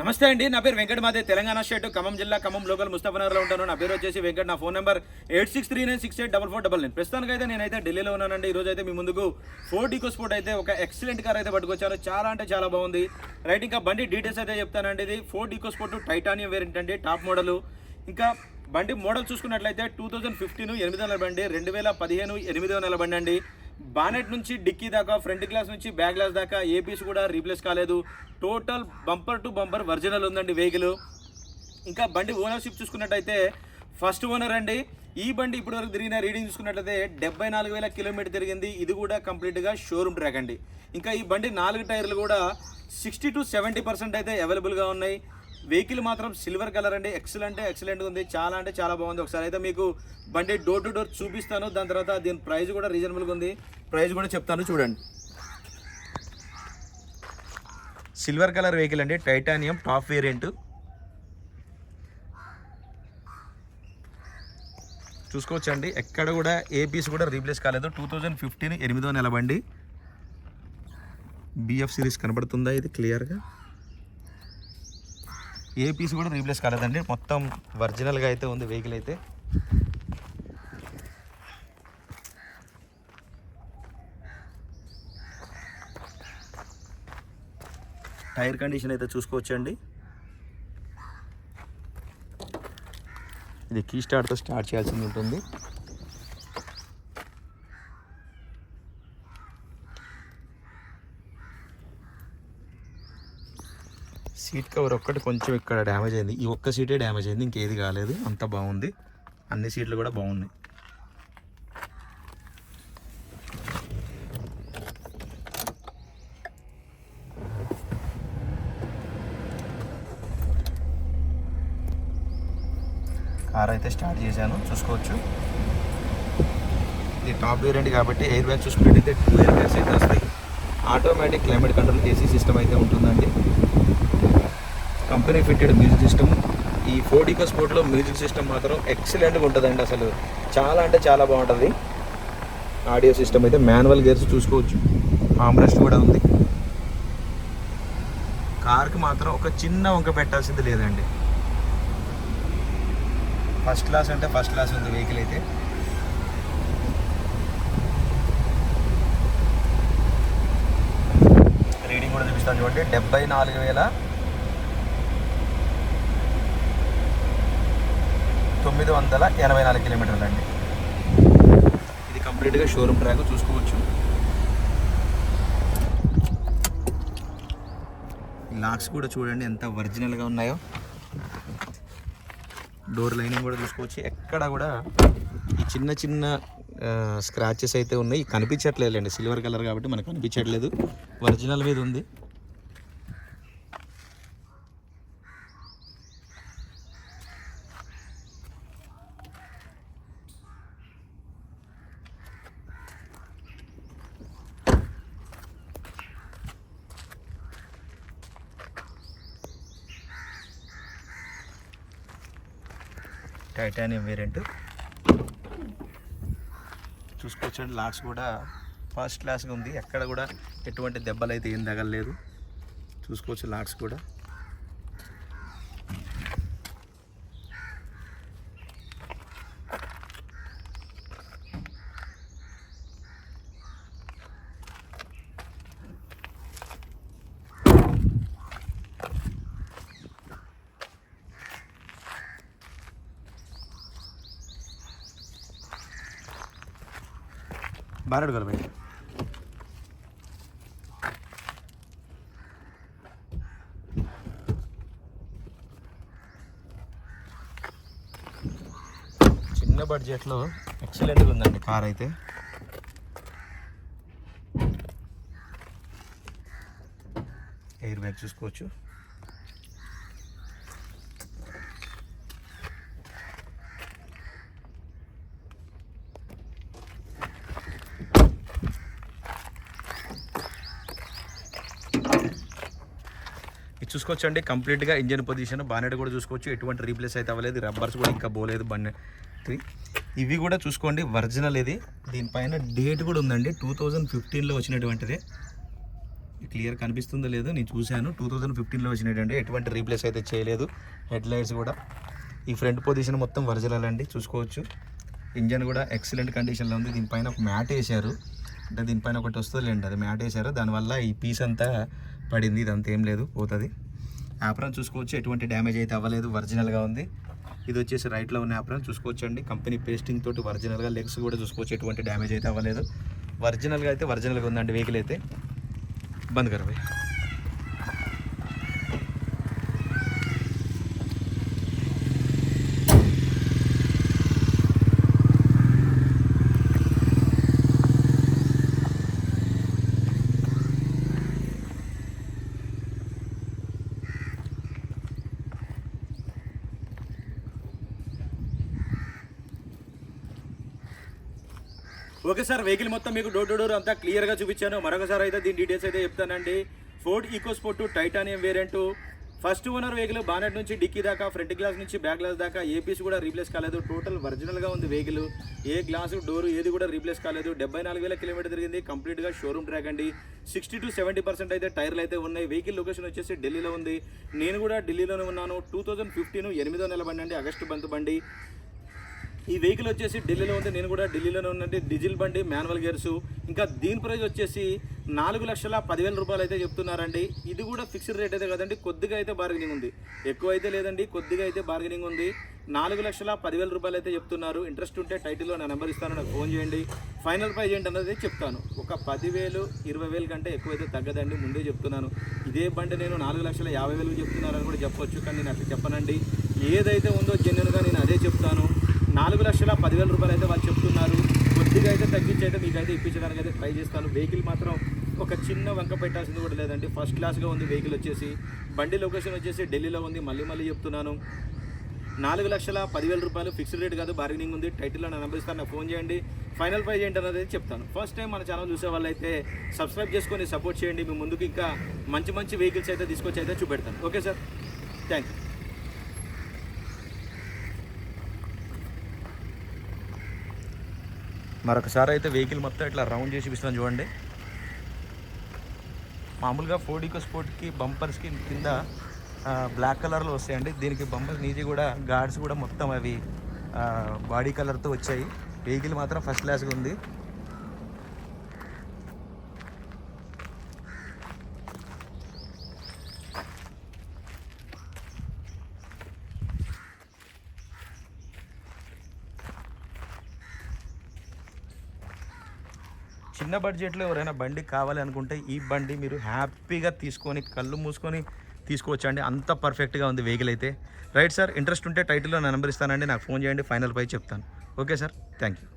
నమస్తే అండి నా పేరు వెంకట మాదే తెలంగాణ స్టేట్ ఖమ్మం జిల్లా ఖమ్మం లోకల్ ముస్తఫనగర్లో ఉంటాను. నా పేరు వచ్చేసి వెంకట్ నా phone number eight six three nine six eight double four double nine ప్రస్తుతానికి అయితే నేనైతే ఢిల్లీలో ఉన్నానండి. ఈ రోజు అయితే మీ ముందుకు ఫోర్ట్ ఈకో స్పోర్ట్ అయితే ఒక ఎక్సలెంట్ కార్ అయితే పట్టుకొచ్చాను చాలా అంటే చాలా బాగుంది. రైట్ ఇంకా బండి డీటెయిల్స్ అయితే చెప్తానండి. ఇది Ford EcoSport titanium variant అండి టాప్ మోడల్ ఇంకా బండి మోడల్ చూసుకున్నట్లయితే టూ థౌజండ్ ఫిఫ్టీన్ ఎనిమిదో నెల బండి రెండు వేల పదిహేను ఎనిమిదో నెల బండి అండి. బానెట్ నుంచి డిక్కీ దాకా ఫ్రంట్ గ్లాస్ నుంచి బ్యాక్ గ్లాస్ దాకా ఏ పీస్ కూడా రీప్లేస్ కాలేదు. Total bumper to bumper original ఉందండి వెహికల్. ఇంకా బండి ఓనర్షిప్ చూసుకున్నట్టయితే ఫస్ట్ ఓనర్ అండి. ఈ బండి ఇప్పటి వరకు తిరిగిన రీడింగ్ చూసుకున్నట్లయితే డెబ్బై నాలుగు వేల కిలోమీటర్ తిరిగింది. ఇది కూడా కంప్లీట్గా షోరూమ్ ట్రాక్ అండి. ఇంకా ఈ బండి నాలుగు టైర్లు కూడా సిక్స్టీ టు సెవెంటీ పర్సెంట్ అయితే అవైలబుల్గా ఉన్నాయి. వెహికల్ మాత్రం సిల్వర్ కలర్ అండి. ఎక్సలెంట్ ఎక్సలెంట్ ఉంది. చాలా అంటే చాలా బాగుంది. ఒకసారి అయితే మీకు బండి డోర్ టు డోర్ చూపిస్తాను. దాని తర్వాత దీని ప్రైస్ కూడా రీజనబుల్గా ఉంది. ప్రైస్ కూడా చెప్తాను చూడండి. సిల్వర్ కలర్ వెహికల్ అండి. Titanium top variant. చూసుకోవచ్చండి. ఎక్కడ కూడా ఏ పీస్ కూడా రీప్లేస్ కాలేదు. టూ థౌజండ్ ఫిఫ్టీన్ ఎనిమిదో నెల బండి. బిఎఫ్ సిరీస్ కనబడుతుందా? ఇది క్లియర్గా ఏ పీస్ కూడా రీప్లేస్ కాలేదండి. మొత్తం ఒరిజినల్గా అయితే ఉంది వెహికల్ అయితే. టైర్ కండిషన్ అయితే చూసుకోవచ్చండి. ఇది కీ స్టార్ట్తో స్టార్ట్ చేయాల్సి ఉంటుంది. సీట్ కవర్ ఒక్కటి కొంచెం ఇక్కడ డ్యామేజ్ అయింది. ఈ ఒక్క సీటే డ్యామేజ్ అయింది. ఇంకేది కాలేదు. అంత బాగుంది. అన్ని సీట్లు కూడా బాగున్నాయి. కార్ అయితే స్టార్ట్ చేశాను. చూసుకోవచ్చు. ఇది టాప్ వేరియంట్ కాబట్టి ఎయిర్ బ్యాగ్ చూసుకున్నట్టయితే టూ ఎయిర్ బ్యాగ్స్ అయితే వస్తాయి. Automatic climate control AC system అయితే ఉంటుందండి. Company fitted music system. ఈ ఫోర్డికో స్పోర్ట్లో మ్యూజిక్ సిస్టమ్ మాత్రం ఎక్సలెంట్గా ఉంటుందండి అసలు. చాలా అంటే చాలా బాగుంటుంది. ఆడియో సిస్టమ్ అయితే మాన్యువల్ గేర్స్ చూసుకోవచ్చు. ఆమ్రెస్ట్ కూడా ఉంది. కార్కి మాత్రం ఒక చిన్న వంక పెట్టాల్సింది లేదండి. ఫస్ట్ క్లాస్ అంటే ఫస్ట్ క్లాస్ ఉంది వెహికల్ అయితే రీడింగ్ కూడా చూపిస్తాను చూడండి. డెబ్బై నాలుగు వేల తొమ్మిది వందల ఎనభై నాలుగు కిలోమీటర్లు అండి. ఇది కంప్లీట్గా షోరూమ్ ట్రాక్ చూసుకోవచ్చు. లాక్స్ కూడా చూడండి ఎంత ఒరిజినల్గా ఉన్నాయో. డోర్ లైనింగ్ కూడా చూసుకోవచ్చు. ఎక్కడ కూడా ఈ చిన్న చిన్న స్క్రాచెస్ అయితే ఉన్నాయి. కనిపించట్లేదులేండి. సిల్వర్ కలర్ కాబట్టి మనకు కనిపించట్లేదు. ఒరిజినల్ మీద ఉంది. టైటానియం వేరియంట్ చూసుకోవచ్చండి. లాక్స్ కూడా ఫస్ట్ క్లాస్గా ఉంది. ఎక్కడ కూడా ఎటువంటి దెబ్బలు అయితే ఏం తగలలేదు. చూసుకోవచ్చు లాక్స్ కూడా. బాగా కలపండి చిన్న బడ్జెట్లో ఎక్సలెంట్గా ఉందండి? కార్ అయితే. ఎయిర్ బ్యాగ్ చూసుకోవచ్చు. ఇది చూసుకోవచ్చండి. కంప్లీట్గా ఇంజన్ పొజిషన్ బానెట్ కూడా చూసుకోవచ్చు. ఎటువంటి రీప్లేస్ అయితే అవ్వలేదు. రబ్బర్స్ కూడా ఇంకా పోలేదు బండి. ఇవి కూడా చూసుకోండి. ఒరిజినల్ ఇది. దీనిపైన డేట్ కూడా ఉందండి. టూ థౌజండ్ ఫిఫ్టీన్లో వచ్చినటువంటిది. క్లియర్ కనిపిస్తుందో లేదో నేను చూశాను. టూ థౌజండ్ ఫిఫ్టీన్లో వచ్చినటువంటి ఎటువంటి రీప్లేస్ అయితే చేయలేదు. హెడ్ లైట్స్ కూడా. ఈ ఫ్రంట్ పొజిషన్ మొత్తం ఒరిజినల్ అండి. చూసుకోవచ్చు. ఇంజన్ కూడా ఎక్సలెంట్ కండిషన్లో ఉంది. దీనిపైన ఒక మ్యాట్ వేశారు. అంటే దీనిపైన ఒకటి వస్తుందిలేండి. అది మ్యాట్ వేశారు. దానివల్ల ఈ పీస్ అంతా పడింది ఇదంతా ఏం లేదు పోతుంది. యాప్రాన్ చూసుకోవచ్చు ఎటువంటి డ్యామేజ్ అయితే అవ్వలేదు ఒరిజినల్గా ఉంది. ఇది వచ్చేసి రైట్లో ఉన్న యాప్రాన్ చూసుకోవచ్చు అండి కంపెనీ పేస్టింగ్ తోటి ఒరిజినల్గా లెగ్స్ కూడా చూసుకోవచ్చు ఎటువంటి డ్యామేజ్ అయితే అవ్వలేదు. ఒరిజినల్గా అయితే ఒరిజినల్గా ఉందండి వెహికల్ అయితే. బంద్ కరబాయి ఓకే సార్ వెహికల్ మొత్తం మీకు డోర్ టు డోర్ అంతా క్లియర్గా చూపించాను. మరొకసారి అయితే దీని డీటెయిల్స్ అయితే చెప్తానండి. Ford EcoSport titanium variant first owner vehicle bonnet నుంచి డిక్కీ దాకా ఫ్రంట్ గ్లాస్ నుంచి బ్యాక్ గ్లాస్ దాకా ఏ పీస్ కూడా రీప్లేస్ కాలేదు. టోటల్ ఒరిజినల్గా ఉంది వెహికల్ ఏ గ్లాసు డోర్ ఏది కూడా రీప్లేస్ కాలేదు. డెబ్బై నాలుగు వేల కిలోమీటర్ తిరిగింది. కంప్లీట్గా షోరూమ్ ట్రాక్ అండి. సిక్స్టీ టు సెవెంటీ పర్సెంట్ అయితే టైర్లు అయితే ఉన్నాయి. వెహికల్ లొకేషన్ వచ్చేసి ఢిల్లీలో ఉంది. నేను కూడా ఢిల్లీలోనే ఉన్నాను. టూ థౌజండ్ ఫిఫ్టీన్ ఎనిమిదో నెల బండి అండి. ఆగస్టు బంత్ బండి. ఈ వెహికల్ వచ్చేసి ఢిల్లీలో ఉంది. నేను కూడా ఢిల్లీలోనే ఉన్నట్టు డీజిల్ బండి మాన్యువల్ గేర్స్ ఇంకా దీని ప్రైస్ వచ్చేసి నాలుగు లక్షల పదివేల రూపాయలు అయితే చెప్తున్నారండి. ఇది కూడా ఫిక్స్డ్ రేట్ అయితే కదండి. కొద్దిగా అయితే బార్గెనింగ్ ఉంది. ఎక్కువ అయితే లేదండి. కొద్దిగా అయితే బార్గెనింగ్ ఉంది. నాలుగు లక్షల పదివేల రూపాయలు అయితే చెప్తున్నారు. ఇంట్రెస్ట్ ఉంటే టైటిల్లో నా నెంబర్ ఇస్తాను. నాకు ఫోన్ చేయండి. ఫైనల్ ప్రైజ్ ఏంటి అన్నది చెప్తాను. ఒక పదివేలు ఇరవై వేలు కంటే ఎక్కువైతే తగ్గదండి. ముందే చెప్తున్నాను. ఇదే బండి నేను నాలుగు లక్షల యాభై వేలు చెప్తున్నారని కూడా చెప్పొచ్చు. కానీ నేను అట్లా చెప్పనండి. ఏదైతే ఉందో జెన్యున్గా నేను అదే చెప్తాను. నాలుగు లక్షల పదివేల రూపాయలు అయితే వాళ్ళు చెప్తున్నారు. కొద్దిగా అయితే తగ్గించి అయితే మీకైతే ఇప్పించడానికి అయితే ట్రై చేస్తాను. వెహికల్ మాత్రం ఒక చిన్న వంక పెట్టాల్సింది కూడా లేదండి. ఫస్ట్ క్లాస్గా ఉంది వెహికల్ వచ్చేసి. బండి లొకేషన్ వచ్చేసి ఢిల్లీలో ఉంది. మళ్ళీ మళ్ళీ చెప్తున్నాను. నాలుగు లక్షల పదివేల రూపాయలు ఫిక్స్డ్ రేట్ కాదు బార్గెనింగ్ ఉంది. టైటిల్లో నా నెంబర్ ఇస్తాను. నాకు ఫోన్ చేయండి. ఫైనల్ ప్రైజ్ ఏంటన్నది చెప్తాను. ఫస్ట్ టైం మన ఛానల్ చూసే వాళ్ళైతే సబ్స్క్రైబ్ చేసుకొని సపోర్ట్ చేయండి. మీ ముందుకు ఇంకా మంచి మంచి వెహికల్స్ అయితే తీసుకొచ్చి అయితే చూపెడతాను. ఓకే సార్ థ్యాంక్ యూ మరొకసారి అయితే వెహికల్ మొత్తం ఇట్లా రౌండ్ చేసి చూపిస్తాను చూడండి. మామూలుగా ఫోర్డీకో స్పోర్ట్కి బంపర్స్కి కింద బ్లాక్ కలర్లో వస్తాయండి. దీనికి బంపర్స్ నీది కూడా గార్డ్స్ కూడా మొత్తం అవి బాడీ కలర్తో వచ్చాయి. వెహికల్ మాత్రం ఫస్ట్ క్లాస్గా ఉంది. చిన్న బడ్జెట్లో ఎవరైనా బండి కావాలి అనుకుంటే ఈ బండి మీరు హ్యాపీగా తీసుకొని కళ్ళు మూసుకొని తీసుకోవచ్చండి. అంత పర్ఫెక్ట్గా ఉంది వెహికల్ అయితే. రైట్ సార్ ఇంట్రెస్ట్ ఉంటే టైటిల్లో నా నెంబర్ ఇస్తానండి. నాకు ఫోన్ చేయండి ఫైనల్ పై చెప్తాను. Okay sir thank you